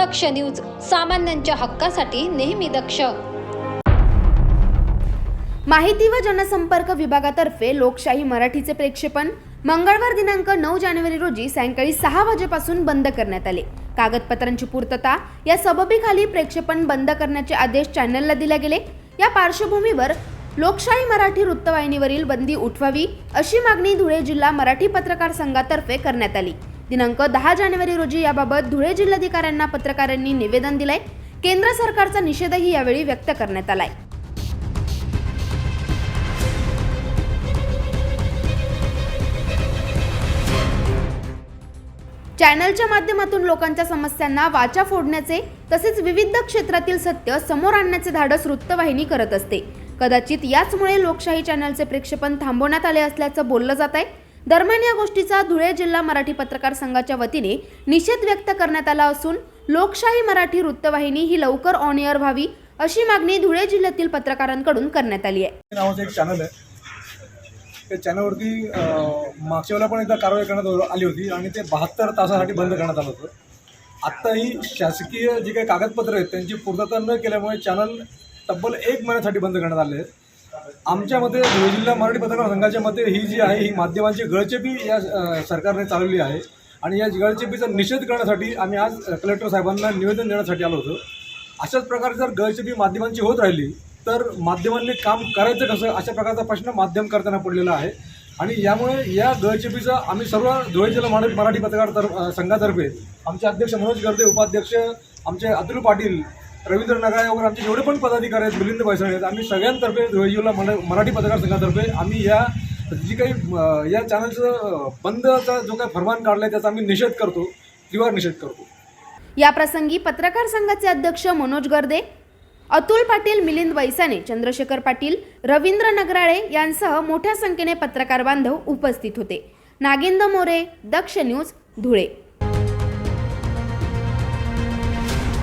दक्ष news सामान्यांच्या हक्कासाठी नेहमी दक्ष. माहिती व जनसंपर्क विभागातर्फे लोकशाही मराठीचे प्रेक्षेपण मंगळवार दिनांक नऊ जानेवारी रोजी सायंकाळी सहा वाजेपासून बंद करण्यात आले. कागदपत्रांची पूर्तता या सबबीखाली प्रेक्षेपण बंद करण्याचे आदेश चॅनलला दिले गेले. या पार्श्वभूमीवर लोकशाही मराठी वृत्तवाहिनीवरील बंदी उठवावी अशी मागणी धुळे जिल्हा मराठी पत्रकार संघातर्फे करण्यात आली. दिनांक दहा जानेवारी रोजी याबाबत धुळे जिल्हाधिकाऱ्यांना पत्रकारांनी निवेदन दिलंय. केंद्र सरकारचा निषेधही यावेळी व्यक्त करण्यात आलाय. चॅनलच्या माध्यमातून लोकांच्या समस्यांना वाचा फोडण्याचे तसेच विविध क्षेत्रातील सत्य समोर आणण्याचे धाडस वृत्तवाहिनी करत असते. कदाचित याचमुळे लोकशाही चॅनलचे प्रेक्षेपण थांबवण्यात आले असल्याचं बोललं जात आहे दरम्यान या गोष्टीचा धुळे जिल्हा मराठी पत्रकार संघाच्या वतीने निषेध व्यक्त करण्यात आला असून लोकशाही मराठी वृत्तवाहिनी ही लवकर ऑन एअर व्हावी अशी मागणी धुळे जिल्ह्यातील पत्रकारांकडून करण्यात आली आहे. नावाचं एक चॅनल आहे. त्या चॅनलवरती मागच्या वेळेला पण एकदा कारवाई करण्यात आली होती आणि ते बहात्तर तासासाठी बंद करण्यात आलं होतं. आत्ताही शासकीय जी काही कागदपत्रं आहेत त्यांची पूर्तता न केल्यामुळे चॅनल तब्बल एक महिन्यासाठी बंद करण्यात आले आहेत. आमच्या मते धुळे जिल्हा मराठी पत्रकार संघाच्या मते ही जी आहे ही माध्यमांची गळचेपी या सरकारने चालवली आहे. आणि या गळचेपीचा निषेध करण्यासाठी आम्ही आज कलेक्टर साहेबांना निवेदन देण्यासाठी आलो होतो. अशाच प्रकारे जर गळचेपी माध्यमांची होत राहिली तर माध्यमांनी काम करायचं कसं अशा प्रकारचा प्रश्न माध्यम करताना पडलेला आहे. आणि यामुळे या गळचेपीचा आम्ही सर्व धुळे जिल्हा मराठी मराठी पत्रकार तर संघातर्फे आमचे अध्यक्ष मनोज गर्दे उपाध्यक्ष आमचे अतुल पाटील रवींद्र नगाळे वगैरे आमचे जेवढे पण पदाधिकारी आहेत मिलिंद पैसळे आहेत आम्ही सगळ्यांतर्फे धुळे मरा मराठी पत्रकार संघातर्फे आम्ही या जी काही या चॅनलचं बंदचा जो काही फरमान काढला आहे त्याचा आम्ही निषेध करतो तीव्र निषेध करतो. या प्रसंगी पत्रकार संघाचे अध्यक्ष मनोज गर्दे अतुल पाटील मिलिंद वैसाने चंद्रशेखर पाटील रवींद्र नगराळे यांसह मोठ्या संख्येने पत्रकार बांधव उपस्थित होते. नागेंद्र मोरे दक्ष न्यूज धुळे.